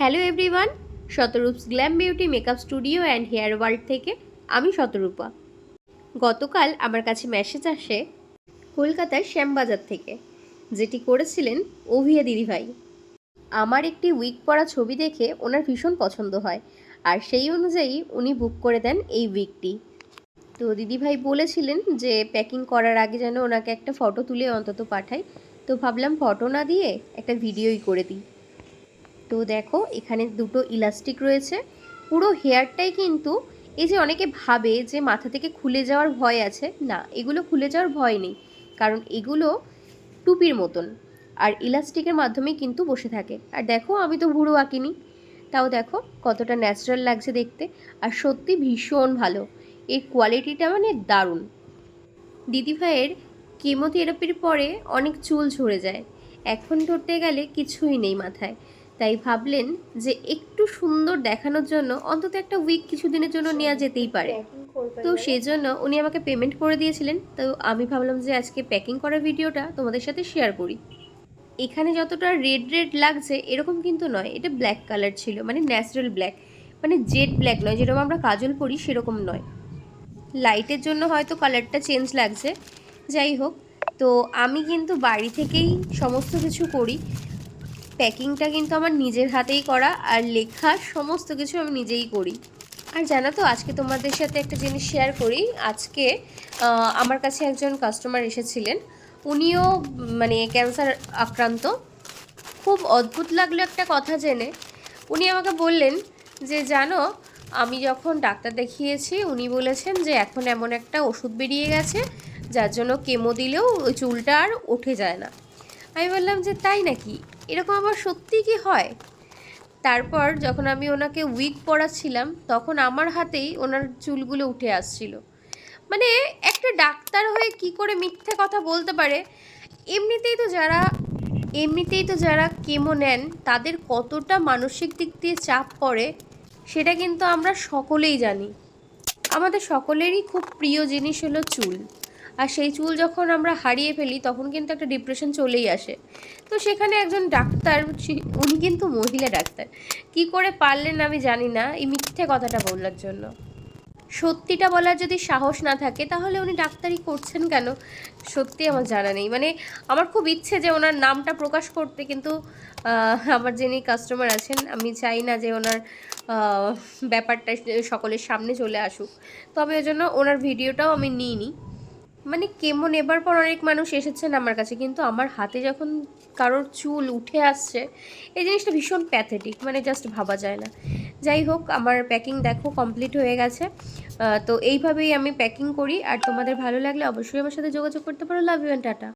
Hello everyone Shatarupa's glam beauty makeup studio and hair world থেকে আমি শতরূপা গতকাল আমার কাছে মেসেজ আসে কলকাতার শ্যামবাজার থেকে, যেটি করেছিলেন অভিয়া দিদিভাই আমার একটি উইক পরা ছবি দেখে ওনার ভীষণ পছন্দ হয়, আর সেই অনুযায়ী উনি বুক করে দেন এই উইকটি তো দিদিভাই বলেছিলেন যে প্যাকিং করার আগে যেন ওনাকে একটা ফটো তুলে অন্তত পাঠাই, তো ভাবলাম ফটো না দিয়ে একটা ভিডিওই করে দিই। তো দেখো, এখানে দুটো ইলাস্টিক রয়েছে। পুরো হেয়ারটাই কিন্তু এই যে অনেকে ভাবে যে মাথা থেকে খুলে যাওয়ার ভয় আছে, না, এগুলো খুলে যাওয়ার ভয় নেই। কারণ এগুলো টুপির মতন আর ইলাস্টিকের মাধ্যমে কিন্তু বসে থাকে। আর দেখো, আমি তো ভুড়ো আঁকিনি। তাও দেখো, কতটা ন্যাচারাল লাগছে দেখতে। আর সত্যি ভীষণ ভালো। এর কোয়ালিটিটা মানে দারুণ। দিদিভাইয়ের কেমোথেরাপির পরে অনেক চুল ঝরে যায়। এখন ধরতে গেলে কিছুই নেই মাথায়। তাই ভাবলেন যে একটু সুন্দর দেখানোর জন্য অন্তত একটা উইক কিছুদিনের জন্য নেওয়া যেতেই পারে। তো সেই জন্য উনি আমাকে পেমেন্ট করে দিয়েছিলেন। তো আমি ভাবলাম যে আজকে প্যাকিং করা ভিডিওটা তোমাদের সাথে শেয়ার করি। এখানে যতটা রেড রেড লাগছে এরকম কিন্তু নয়। এটা ব্ল্যাক কালার ছিল মানে ন্যাচারাল ব্ল্যাক মানে জেড ব্ল্যাক নয় যেরকম আমরা কাজল পরি সেরকম নয়। লাইটের জন্য হয়তো কালারটা চেঞ্জ লাগছে। যাই হোক তো আমি কিন্তু বাড়ি থেকেই সমস্ত কিছু করি। প্যাকিংটা কিন্তু আমার নিজের হাতেই করা আর লেখা সমস্ত কিছু আমি নিজেই করি। আর জানো তো, আজকে তোমাদের সাথে একটা জিনিস শেয়ার করি। আজকে আমার কাছে একজন কাস্টমার এসেছিলেন। উনিও মানে ক্যান্সার আক্রান্ত। খুব অদ্ভুত লাগল একটা কথা জেনে। উনি আমাকে বললেন যে, জানো, আমি যখন ডাক্তার দেখিয়েছি, উনি বলেছেন যে, এখন এমন একটা ওষুধ বেরিয়ে গেছে, যার জন্য কেমো দিলেও চুলটা আর উঠে যায় না। আমি বললাম যে, তাই নাকি? এরকম আবার সত্যি কি হয়? তারপর যখন আমি ওনাকে উইক পরাচ্ছিলাম, তখন আমার হাতেই ওনার চুলগুলো উঠে আসছিল। মানে একটা ডাক্তার হয়ে কি করে মিথ্যে কথা বলতে পারে? এমনিতেই তো যারা, এমনিতেই তো যারা কেমো নেন, তাদের কতটা মানসিক দিক দিয়ে চাপ পড়ে, সেটা কিন্তু আমরা সকলেই জানি। আমাদের সকলেরই খুব প্রিয় জিনিস হলো চুল। আর সেই চুল যখন আমরা হারিয়ে ফেলি, তখন কিন্তু একটা ডিপ্রেশন চলেই আসে। তো সেখানে একজন ডাক্তার উনি কিন্তু মহিলা ডাক্তার। কি করে পারলেন আমি জানি না, এই মিথ্যে কথাটা বলার জন্য। সত্যিটা বলার যদি সাহস না থাকে, তাহলে উনি ডাক্তারি করছেন কেন? সত্যি আমার জানা নেই। মানে আমার খুব ইচ্ছে যে ওনার নামটা প্রকাশ করতে, কিন্তু আমার যিনি কাস্টমার আছেন, আমি চাই না যে ওনার ব্যাপারটা সকলের সামনে চলে আসুক। তবে ওই জন্য ওনার ভিডিওটাও আমি নিইনি। মানে কেমন? নেবার পর অনেক মানুষ এসেছেন আমার কাছে, কিন্তু আমার হাতে যখন কারোর চুল উঠে আসছে, এই জিনিসটা ভীষণ প্যাথেটিক মানে জাস্ট ভাবা যায় না। যাই হোক, আমার প্যাকিং দেখো কমপ্লিট হয়ে গেছে। তো এইভাবেই আমি প্যাকিং করি, আর তোমাদের ভালো লাগলে অবশ্যই আমার সাথে যোগাযোগ করতে পারো। Love you tata